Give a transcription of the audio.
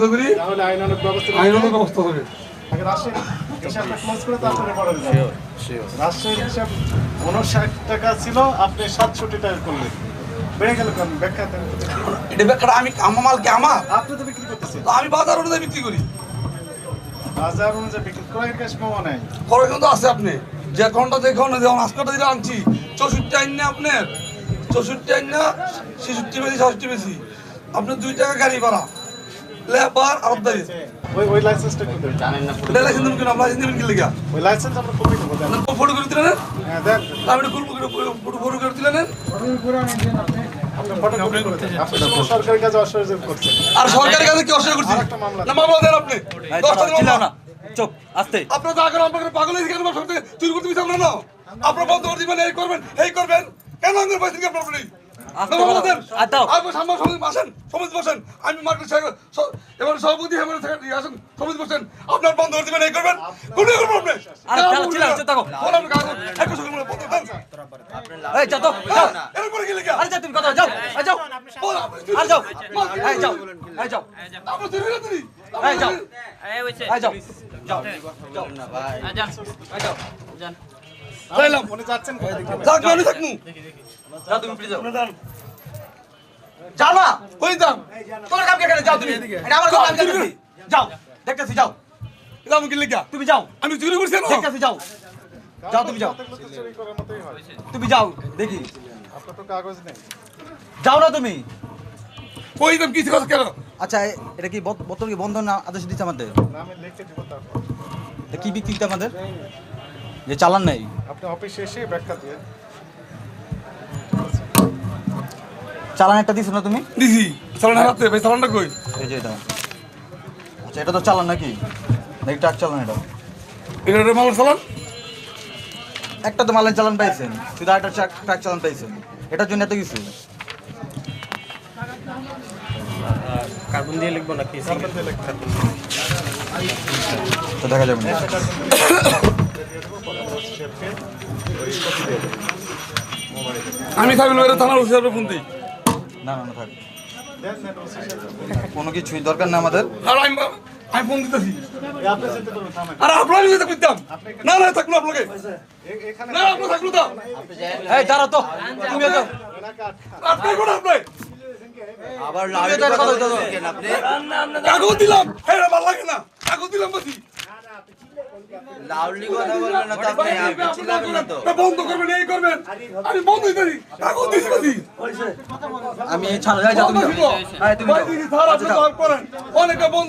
নিশ্চিত করি ব্যবস্থা ব্যবস্থা হবে। আগে রাজশাহীর হিসাবটা ক্লোজ করে হিসাব উনষাট টাকা ছিল আপনি সাতষট্টি টাকা করলেন। এটা আমি আমার মাল কি আমার? আপনি তো বিক্রি করতেছেন। আমি বাজার অনুযায়ী বিক্রি করি। বাজার অনুযায়ী বিক্রি ক্রয়ের ক্যাশ পাওয়া নাই। খরচ কিন্তু আছে আপনি। যে কোনটা দেখুন যেমন আজকালটা যেটা আনছি চৌষট্টি আইন না আপনার। চৌষট্টি আইন না ছেষট্টি বেশি সাতষট্টি বেশি। আপনি দুই টাকা গাড়ি ভাড়া। লেবার আলাদাই ওই ওই লাইসেন্সটা দেন। এটা লাইসেন্স দেবেন কিনা লাইসেন্স দেবেন কি লেগা? ওই লাইসেন্স আমরা কপি দেবো আপনার ফটো করে দিলেন? হ্যাঁ দেন। আমি ফটো ফটো করে দিলেন? আপনি ফটো করে দেন। আপনি তো সরকারি অসহযোগ করছেন। আর সরকারের কাছে কি অসুবিধা করছি আরেকটা মামলা। না মামলা দেন আপনি। এই দশটা দাঁড়াও, চিল্লাও মামলা। না চুপ আস্তে। আপনার যা করেন আপনার পাগল কেন? সব চুরি করতে দিচ্ছেন না। আপনার বন্ধ করে দিবেন এই করবেন এই করবেন। কেন আমাদের পয়সা কি আপনার আমি মার্কেট এবার সভাপতি হেমন্ত আসেন সমিতি বসেন। আপনার বন্ধ করে দিবেন এই করবেন। কোনো করবেন যাও যাও। এই যাও। যাও। এই যাও যাইলাম উনি যাচ্ছেন যাক আমি থাকমু যাও তুমি প্লিজ যাও। যাও না কই যাও? তোমার কাম কে করে যাও তুমি। এটা আমার কাম আমি যাও দেখতেছি যাও। যাও কি লেখা তুমি যাও। আমি চুরি করছি না দেখতেছি যাও। যাও তুমি যাও। তুমি যাও দেখি। আপনার তো কাগজ নেই যাও না তুমি। কই দাম কিছু কথা কেন? আচ্ছা এ- এটা কি বত- বোতল কি বন্ধ না আদেশ দিচ্ছে আমাদের? কি বিক্রি আমাদের? যে চালান নাই। আপনি অফিসে এসে ব্যাখ্যা দিয়ে চালান একটা দিছো না তুমি? দিছি। চালান হাতে ভাই চালানটা কই? এই যে এটা। আচ্ছা এটা তো চালান নাকি? নাকি ট্রাক চালান এটা। এটা রে মাল চালান? একটা তো মালের চালান পাইছেন। শুধু একটা ট্রাক ট্রাক চালান পাইছেন। এটার জন্য এত কিছু? কার্বন দিয়ে লিখব নাকি? কার্বন দিয়ে লেখা তো দেখা যাবে না। আমি থাকলে এটা থানার সাহেবের ফোন দিই না না থাক। কোনো কিছুই দরকার না আমাদের। আর আমি আমি ফোন দিতেছি। আর আপনার যদি করতাম না না থাকল আপনাকে। না আপনার থাকল তো। এই দাঁড়াও তো। তুমি তো কোন আপনি? আবার লাভে কথা দিলাম। হ্যাঁ ভালো লাগে না। কাগজ দিলাম বসি লাউডলি কথা বলবেন না তো আপনি আপনি চিল্লাবেন না তো। বন্ধ করবেন এই করবেন। আমি বন্ধ দিছি বসি আমি ছাড়া যাই তুমি তুমি আপনি করেন। অনেকে বন্ধ